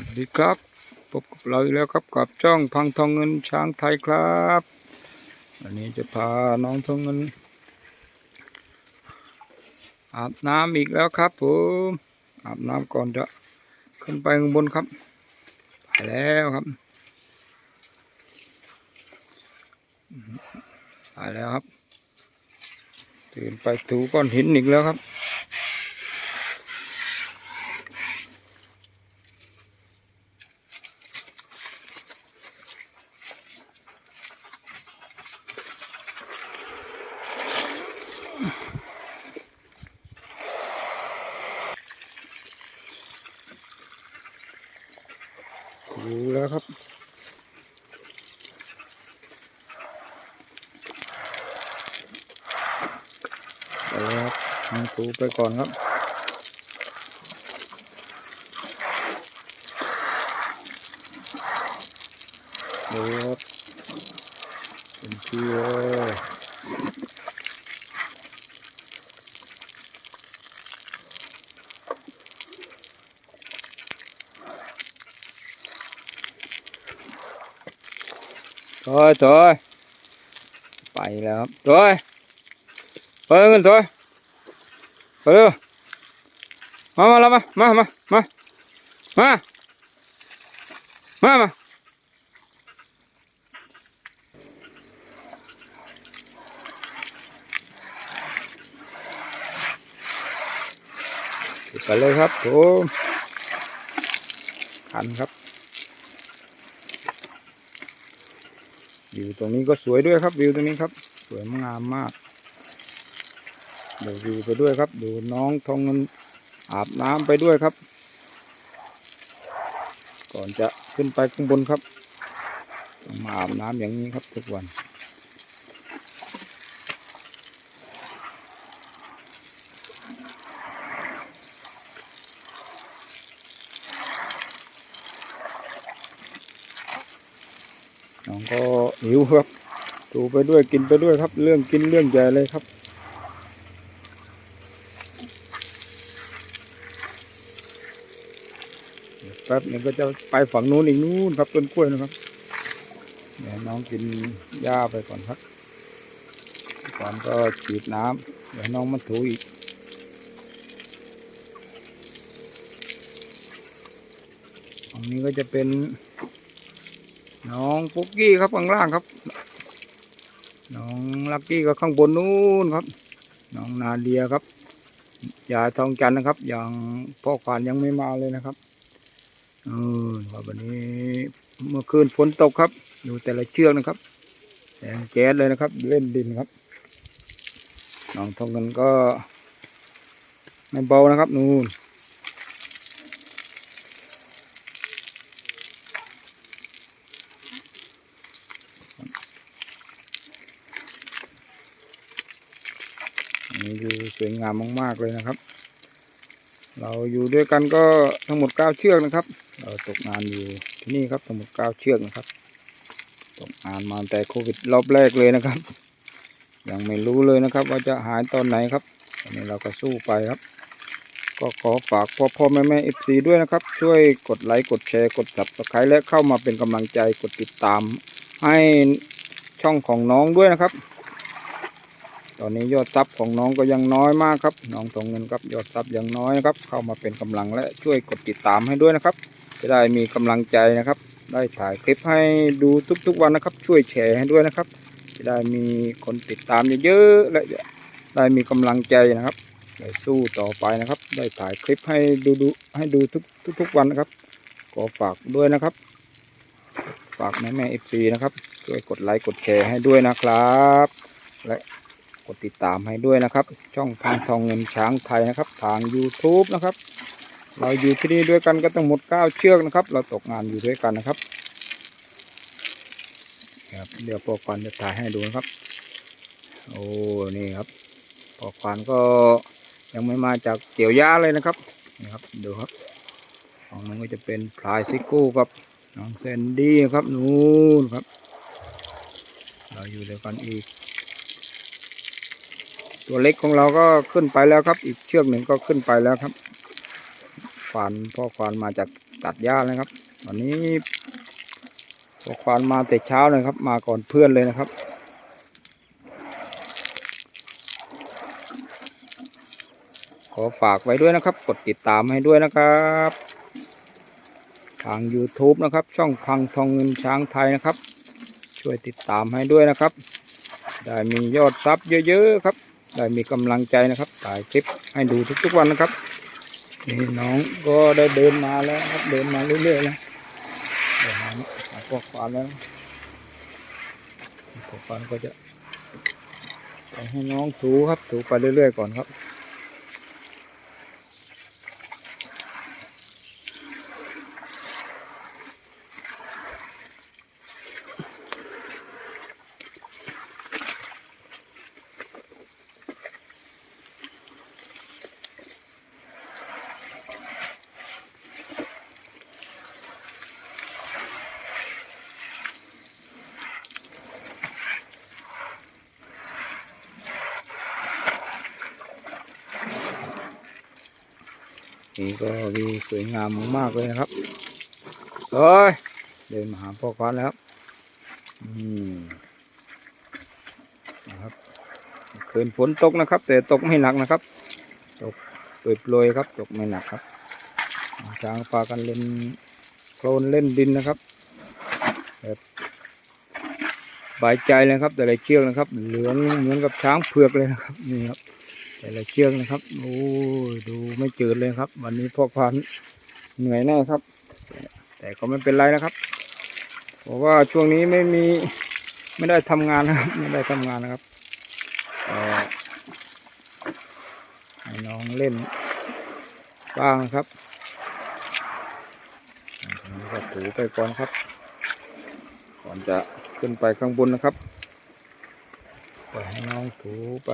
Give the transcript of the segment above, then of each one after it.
วัสดีครับพบกับเราอีกแล้วครับกับจ้องพังทองเงินช้างไทยครับวันนี้จะพาน้องทองเงิน อาบน้ำอีกแล้วครับผมอาบน้ำก่อนจะขึ้นไปข้างบนครับไปแล้วครับไปแล้วครับตื่นไปถูก้อนหินอีกแล้วครับ ไปแล้วครับทางตูไปก่อนครับดูครับเป็นที่เลยถอยถอยไปแล้วครับถอย ไปเงินถอยไปเร็วมามาแล้วมามามามามามามาไปเลยครับผมขันครับ วิวตรงนี้ก็สวยด้วยครับวิวตรงนี้ครับ สวยงามมาก ดูวิวไปด้วยครับ ดูน้องทองเงินอาบน้ำไปด้วยครับ ก่อนจะขึ้นไปข้างบนครับ มาอาบน้ำอย่างนี้ครับทุกวันน้องก็หิวครับ ดูไปด้วยกินไปด้วยครับ เรื่องกินเรื่องใหญ่เลยครับ แป๊บหนึงก็จะไปฝั่งนู้นอีกนู้นครับต้นกล้วยนะครับเดี๋ยวน้องกินหญ้าไปก่อนครับ ก่อนก็ฉีดน้ำเดี๋ยวน้องมาถูอีกตรงนี้ก็จะเป็น น้องปุ๊กกี้ครับข้างล่างครับ น้องลักกี้ก็ข้างบนนู้นครับ น้องนาเดียครับยายทองจันนะครับ อย่างพ่อขวานยังไม่มาเลยนะครับ เออว่าวันนี้เมื่อคืนฝนตกครับ ดูแต่ละเชือกนะครับแสงแก๊สเลยนะครับ เล่นดินครับน้องทองเงินก็ไม่เบานะครับนู่นนี่อยู่สวยงามมาก ๆ เลยนะครับ เราอยู่ด้วยกันก็ทั้งหมดเก้าเชือกนะครับ เราตกงานอยู่ที่นี่ครับทั้งหมดเก้าเชือกนะครับ ตกงานมาแต่โควิดรอบแรกเลยนะครับ ยังไม่รู้เลยนะครับ ว่าจะหายตอนไหนครับตอนนี้เราก็สู้ไปครับ ก็ขอฝากพ่อพ่อแม่แม่เอฟซีด้วยนะครับ ช่วยกดไลค์กดแชร์กด subscribe และเข้ามาเป็นกำลังใจกดติดตาม ให้ช่องของน้องด้วยนะครับ ตอนนี้ยอดทรัพย์ของน้องก็ยังน้อยมากครับ น้องทองเงินครับยอดทรัพย์ยังน้อยนะครับ เข้ามาเป็นกำลังและช่วยกดติดตามให้ด้วยนะครับ จะได้มีกำลังใจนะครับ ได้ถ่ายคลิปให้ดูทุกๆวันนะครับ ช่วยแชร์ให้ด้วยนะครับ จะได้มีคนติดตามเยอะๆและได้มีกำลังใจนะครับได้สู้ต่อไปนะครับ ได้ถ่ายคลิปให้ดูดูให้ดูทุกทุกวันนะครับขอฝากด้วยนะครับ ฝากแม่แม่เอฟซีนะครับช่วยกดไลค์กดแชร์ให้ด้วยนะครับ และ กดติดตามให้ด้วยนะครับ ช่องพังทองเงินช้างไทยนะครับ ทาง YouTube นะครับ เราอยู่ที่นี่ด้วยกันก็ทั้งหมดเก้าเชือกนะครับ เราตกงานอยู่ด้วยกันนะครับครับเดี๋ยวปอควานจะถ่ายให้ดูนะครับ โอ้นี่ครับปอควานก็ยังไม่มาจากเกี่ยวหญ้าเลยนะครับนี่ครับดูครับของมันก็จะเป็นพลายซิโก้ครับน้องเซนดี้ครับนู่นครับ เราอยู่เดียวกันอีก ตัวเล็กของเราก็ขึ้นไปแล้วครับ อีกเชือกหนึ่งก็ขึ้นไปแล้วครับควานพ่อควานมาจากตัดหญ้าเลยครับ วันนี้พ่อควานมาแต่เช้าเลยครับ มาก่อนเพื่อนเลยนะครับขอฝากไว้ด้วยนะครับ กดติดตามให้ด้วยนะครับ ทาง YouTube นะครับ ช่องพังทองเงินช้างไทยนะครับ ช่วยติดตามให้ด้วยนะครับ ได้มียอดซับเยอะ ๆ ครับ ได้มีกำลังใจนะครับถ่ายคลิปให้ดูทุกๆวันนะครับนี่น้องก็ได้เดินมาแล้วครับเดินมาเรื่อยๆแล้วเดินมาหาพวกควานแล้วพวกควานก็จะให้น้องถูครับถูไปเรื่อยๆก่อนครับ นี่ก็มีสวยงามมากๆเลยนะครับเอ้ยเดินมาหาพ่อควานแล้วครับอืมนะครับคืนฝนตกนะครับ แต่ตกไม่หนักนะครับ ตกโปรยๆครับ ตกไม่หนักครับช้างปลากันเล่นโคลนเล่นดินนะครับแบบบายใจเลยครับ แต่ละเชือกนะครับ เหลืองเหมือนกับช้างเผือกเลยนะครับนี่ครับ แต่ละเชือกนะครับ โอ้ยดูไม่จืดเลยครับ วันนี้พ่อควานเหนื่อยแน่ครับ แต่ก็ไม่เป็นไรนะครับเพราะว่าช่วงนี้ไม่มีไม่ได้ทำงานนะครับ ไม่ได้ทำงานนะครับให้น้องเล่นบ้างครับก็ถูไปก่อนครับก่อนจะขึ้นไปข้างบนนะครับปล่อยให้น้องถูไป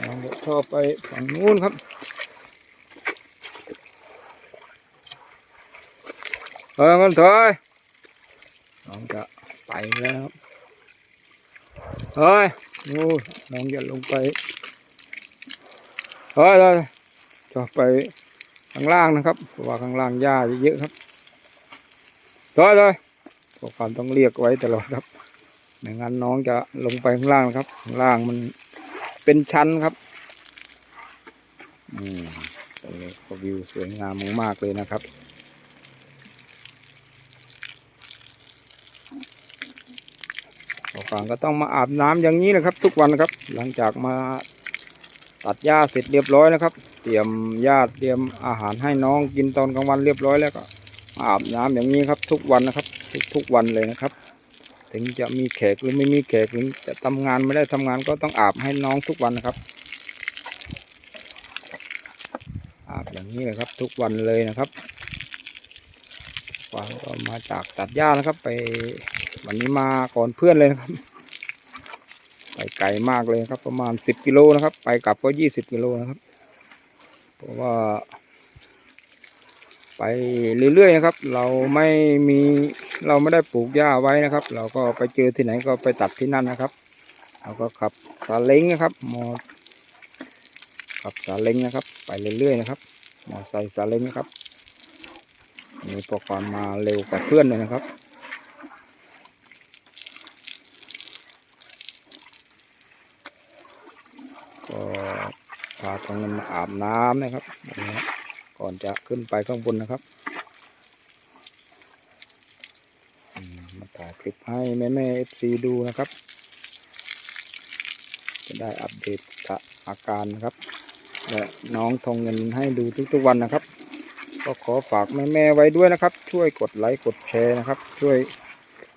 น้องชอบไปฝั่งนู้นครับเฮ้ยคนถอยน้องจะไปแล้วเฮ้ยนู้นน้องจะลงไปเฮ้ยเลยชอบไปข้างล่างนะครับเพราะว่าข้างล่างหญ้าเยอะๆครับถอยเลยพวกความต้องเรียกไว้ตลอดครับไม่งั้นน้องจะลงไปข้างล่างครับ ข้างล่างมัน เป็นชั้นครับอืมตรงนี้ก็วิวสวยงามมากๆเลยนะครับพอฟังก็ต้องมาอาบน้ำอย่างนี้นะครับ ทุกวันนะครับ หลังจากมาตัดหญ้าเสร็จเรียบร้อยนะครับ เตรียมหญ้าเตรียมอาหารให้น้องกินตอนกลางวันเรียบร้อยแล้วก็อาบน้ำอย่างนี้ครับ ทุกวันนะครับ ทุกทุกวันเลยนะครับ ถึงจะมีแขกหรือไม่มีแขกหรือจะทำงานไม่ได้ทำงานก็ต้องอาบให้น้องทุกวันนะครับ อาบอย่างนี้เลยครับทุกวันเลยนะครับวางก็มาจากตัดหญ้านะครับ ไปวันนี้มาก่อนเพื่อนเลยนะครับ ไปไกลมากเลยครับ ประมาณสิบกิโลนะครับ ไปกลับก็ยี่สิบกิโลนะครับ เพราะว่า ไปเรื่อยๆนะครับ เราไม่มีเราไม่ได้ปลูกหญ้าไว้นะครับ เราก็ไปเจอที่ไหนก็ไปตัดที่นั่นนะครับเราก็ขับซาเล้งนะครับมอขับซาเล้งนะครับ ไปเรื่อยๆนะครับมอไซค์ซาเล้งนะครับมีอุปกรณ์มาเร็วกว่าเพื่อนเลยนะครับก็พาทางนั้นมาอาบน้ำนะครับ ก่อนจะขึ้นไปข้างบนนะครับมาถ่ายคลิปให้แม่แม่เอฟซีดูนะครับ จะได้อัปเดตอาการนะครับและน้องทองเงินให้ดูทุกๆวันนะครับ ก็ขอฝากแม่ๆไว้ด้วยนะครับ ช่วยกดไลค์กดแชร์นะครับ ช่วย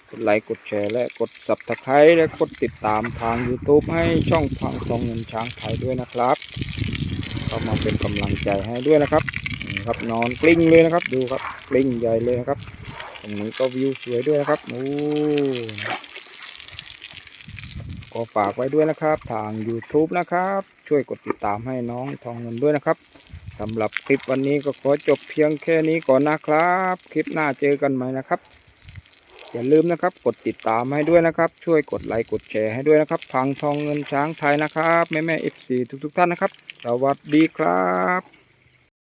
กดไลค์กดแชร์และกด subscribe และกดติดตามทาง YouTube ให้ช่องพังทองเงินช้างไทยด้วยนะครับเข้ามาเป็นกำลังใจให้ด้วยนะครับ ครับนอนกลิ้งเลยนะครับ ดูครับกลิ้งใหญ่เลยนะครับตรงนี้ก็วิวสวยด้วยนะครับโอ้ก็ฝากไว้ด้วยนะครับ ทาง YouTube นะครับ ช่วยกดติดตามให้น้องทองเงินด้วยนะครับสำหรับคลิปวันนี้ก็ขอจบเพียงแค่นี้ก่อนนะครับ คลิปหน้าเจอกันใหม่นะครับ อย่าลืมนะครับ กดติดตามให้ด้วยนะครับ ช่วยกดไลค์กดแชร์ให้ด้วยนะครับพังทองเงินช้างไทยนะครับแม่แม่เอฟซีทุกๆ ท่านนะครับ สวัสดีครับ